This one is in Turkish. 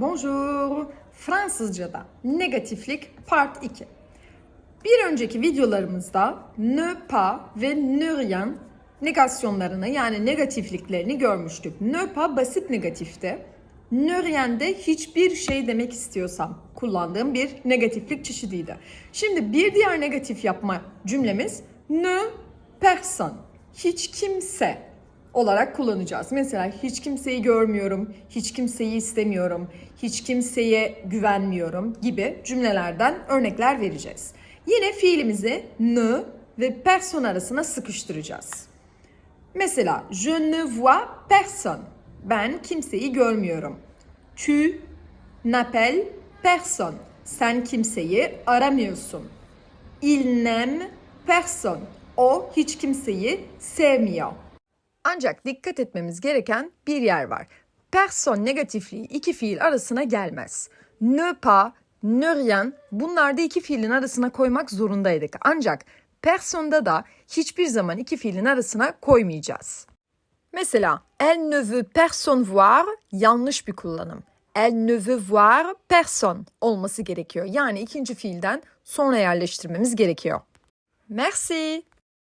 Bonjour. Fransızca'da negatiflik part 2. Bir önceki videolarımızda ne pas ve ne rien negasyonlarını yani negatifliklerini görmüştük. Ne pas basit negatifte. Ne rien de hiçbir şey demek istiyorsam kullandığım bir negatiflik çeşidiydi. Şimdi bir diğer negatif yapma cümlemiz ne personne. Hiç kimse olarak kullanacağız. Mesela hiç kimseyi görmüyorum, hiç kimseyi istemiyorum, hiç kimseye güvenmiyorum gibi cümlelerden örnekler vereceğiz. Yine fiilimizi ne ve person arasına sıkıştıracağız. Mesela je ne vois personne. Ben kimseyi görmüyorum. Tu n'appelles personne. Sen kimseyi aramıyorsun. Il n'aime personne. O hiç kimseyi sevmiyor. Ancak dikkat etmemiz gereken bir yer var. Person negatifliği iki fiil arasına gelmez. Ne pas, ne rien bunlar da iki fiilin arasına koymak zorundaydık. Ancak personda da hiçbir zaman iki fiilin arasına koymayacağız. Mesela elle ne veut personne voir yanlış bir kullanım. Elle ne veut voir personne olması gerekiyor. Yani ikinci fiilden sonra yerleştirmemiz gerekiyor. Merci.